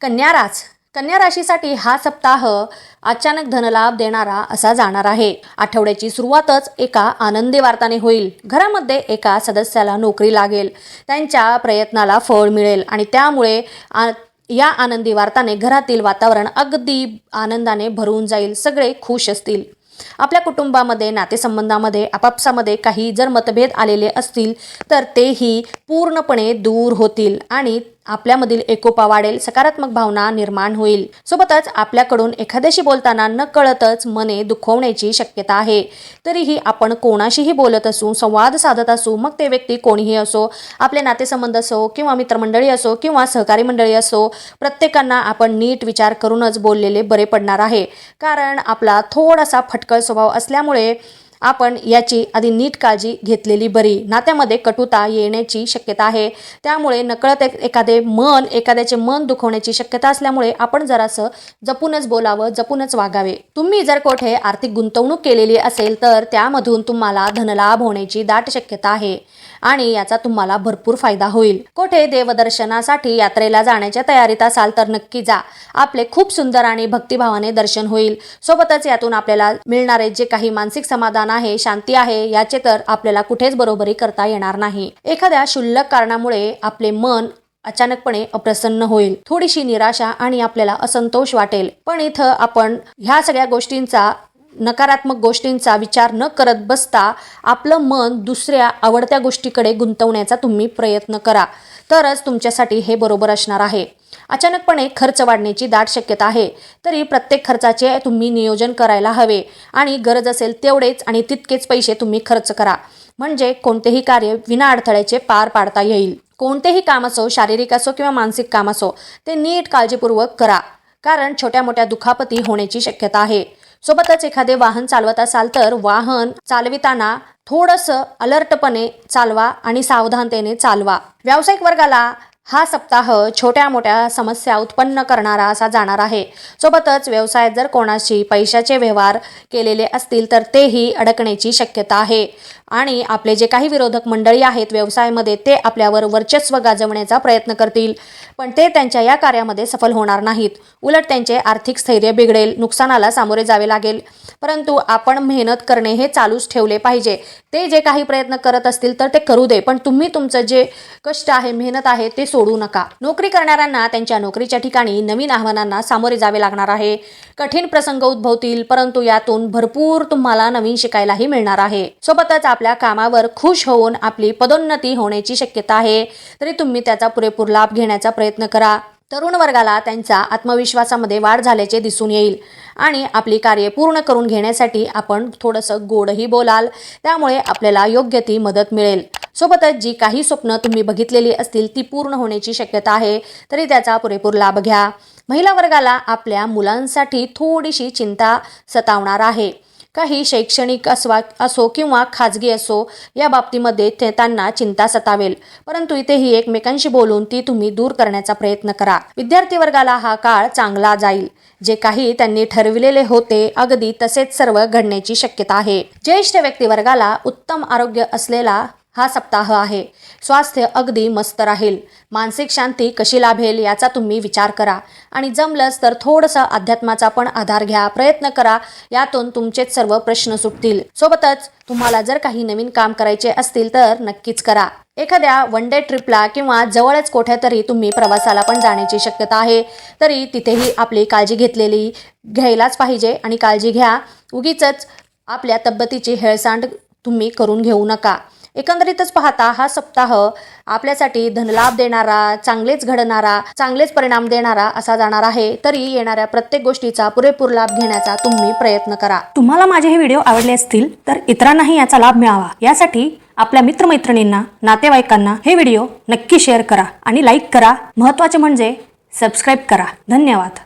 कन्याराज कन्या राशीसाठी हा सप्ताह अचानक धनलाभ देणारा असा जाणार आहे. आठवड्याची सुरुवातच एका आनंदी वार्ताने होईल. घरामध्ये एका सदस्याला नोकरी लागेल. त्यांच्या प्रयत्नाला फळ मिळेल आणि त्यामुळे आ- या आनंदी वार्ताने घरातील वातावरण अगदी आनंदाने भरून जाईल. सगळे खुश असतील. आपल्या कुटुंबामध्ये नातेसंबंधामध्ये आपापसामध्ये काही जर मतभेद आलेले असतील तर तेही पूर्णपणे दूर होतील आणि आपल्यामधील एकोपा वाढेल सकारात्मक भावना निर्माण होईल. सोबतच आपल्याकडून एखाद्याशी बोलताना न कळतच मने दुखवण्याची शक्यता आहे. तरीही आपण कोणाशीही बोलत असू संवाद साधत असू मग ते व्यक्ती कोणीही असो आपले नातेसंबंध असो किंवा मित्रमंडळी असो किंवा सहकारी मंडळी असो प्रत्येकांना आपण नीट विचार करूनच बोललेले बरे पडणार आहे. कारण आपला थोडासा फटकळ स्वभाव असल्यामुळे आपण याची आधी नीट काळजी घेतलेली बरी. नात्यामध्ये कटुता येण्याची शक्यता आहे. त्यामुळे नकळत एक- एखादे मन एखाद्याचे मन दुखवण्याची शक्यता असल्यामुळे आपण जरासं जपूनच बोलावं जपूनच वागावे. तुम्ही जर कोठे आर्थिक गुंतवणूक केलेली असेल तर त्यामधून तुम्हाला धनलाभ होण्याची दाट शक्यता आहे आणि याचा तुम्हाला भरपूर फायदा होईल. कोठे देवदर्शनासाठी यात्रेला जाण्याच्या तयारीत असाल तर नक्की जा. आपले खूप सुंदर आणि भक्तिभावाने दर्शन होईल. सोबतच यातून आपल्याला मिळणारे जे काही मानसिक समाधान आहे शांती आहे याचे तर आपल्याला कुठेच बरोबरी करता येणार नाही. एखाद्या क्षुल्लक कारणामुळे आपले मन अचानकपणे अप्रसन्न होईल. थोडीशी निराशा आणि आपल्याला असंतोष वाटेल. पण इथं आपण ह्या सगळ्या गोष्टींचा नकारात्मक गोष्टींचा विचार न करत बसता आपलं मन दुसऱ्या आवडत्या गोष्टीकडे गुंतवण्याचा तुम्ही प्रयत्न करा. तरच तुमच्यासाठी हे बरोबर असणार आहे. अचानकपणे खर्च वाढण्याची दाट शक्यता आहे. तरी प्रत्येक खर्चाचे तुम्ही नियोजन करायला हवे. आणि गरज असेल तेवढेच आणि तितकेच पैसे तुम्ही खर्च करा. म्हणजे कोणतेही कार्य विना अडथळ्याचे पार पाडता येईल. कोणतेही काम असो शारीरिक असो किंवा मानसिक काम असो ते नीट काळजीपूर्वक करा. कारण छोट्या मोठ्या दुखापती होण्याची शक्यता आहे. सोबतच एखादे वाहन चालवत असाल तर वाहन चालविताना थोडंसं अलर्टपणे चालवा आणि सावधानतेने चालवा. व्यावसायिक वर्गाला हा सप्ताह छोट्या मोठ्या समस्या उत्पन्न करणारा असा जाणार आहे. सोबतच व्यवसायात जर कोणाशी पैशाचे व्यवहार केलेले असतील तर तेही अडकण्याची शक्यता आहे. आणि आपले जे काही विरोधक मंडळी आहेत व्यवसायामध्ये ते आपल्यावर वर्चस्व गाजवण्याचा प्रयत्न करतील. पण ते त्यांच्या या कार्यामध्ये सफल होणार नाहीत. उलट त्यांचे आर्थिक स्थैर्य बिघडेल नुकसानाला सामोरे जावे लागेल. परंतु आपण मेहनत करणे हे चालूच ठेवले पाहिजे. ते जे काही प्रयत्न करत असतील तर ते करू दे. पण तुम्ही तुमचं जे कष्ट आहे मेहनत आहे ते सोडू नका. नोकरी करणाऱ्यांना त्यांच्या नोकरीच्या ठिकाणी नवीन आव्हानांना सामोरे जावे लागणार आहे. कठीण प्रसंग उद्भवतील परंतु यातून भरपूर तुम्हाला नवीन शिकायलाही मिळणार आहे. सोबतच आपल्या कामावर खुश होऊन आपली पदोन्नती होण्याची शक्यता आहे. तरी तुम्ही त्याचा पुरेपूर लाभ घेण्याचा प्रयत्न करा. तरुण वर्गाला त्यांच्या आत्मविश्वासामध्ये वाढ झाल्याचे दिसून येईल. आणि आपली कार्ये पूर्ण करून घेण्यासाठी आपण थोडंसं गोडही बोलाल त्यामुळे आपल्याला योग्य ती मदत मिळेल. सोबतच जी काही स्वप्न तुम्ही बघितलेली असतील ती पूर्ण होण्याची शक्यता आहे तरी त्याचा पुरेपूर लाभ घ्या. महिला वर्गाला आपल्या मुलांसाठी थोडीशी चिंता सतावणार आहे. काही शैक्षणिक असवा असो किंवा खाजगी असो या बाबतीमध्ये ते त्यांना चिंता सतावेल. परंतु इथेही एकमेकांशी बोलून ती तुम्ही दूर करण्याचा प्रयत्न करा. विद्यार्थी वर्गाला हा काळ चांगला जाईल. जे काही त्यांनी ठरविलेले होते अगदी तसेच सर्व घडण्याची शक्यता आहे. ज्येष्ठ व्यक्तिवर्गाला उत्तम आरोग्य असलेला हा सप्ताह आहे. स्वास्थ्य अगदी मस्त राहील. मानसिक शांती कशी लाभेल याचा तुम्ही विचार करा. आणि जमलंच तर थोडंसं अध्यात्माचा पण आधार घ्या. प्रयत्न करा. यातून तुमचेच सर्व प्रश्न सुटतील. सोबतच तुम्हाला जर काही नवीन काम करायचे असतील तर नक्कीच करा. एखाद्या वन डे ट्रिपला किंवा जवळच कोठ्यातरी तुम्ही प्रवासाला पण जाण्याची शक्यता आहे. तरी तिथेही आपली काळजी घेतलेली घ्यायलाच पाहिजे आणि काळजी घ्या. उगीच आपल्या तब्येतीची हेळसांड तुम्ही करून घेऊ नका. एकंदरीतच पाहता हा सप्ताह आपल्यासाठी धनलाभ देणारा चांगलेच घडणारा चांगलेच परिणाम देणारा असा जाणार आहे. तरी येणाऱ्या प्रत्येक गोष्टीचा पुरेपूर लाभ घेण्याचा तुम्ही प्रयत्न करा. तुम्हाला माझे हे व्हिडिओ आवडले असतील तर इतरांनाही याचा लाभ मिळावा. यासाठी आपल्या मित्रमैत्रिणींना नातेवाईकांना हे व्हिडिओ नक्की शेअर करा आणि लाईक करा. महत्त्वाचे म्हणजे सबस्क्राईब करा. धन्यवाद.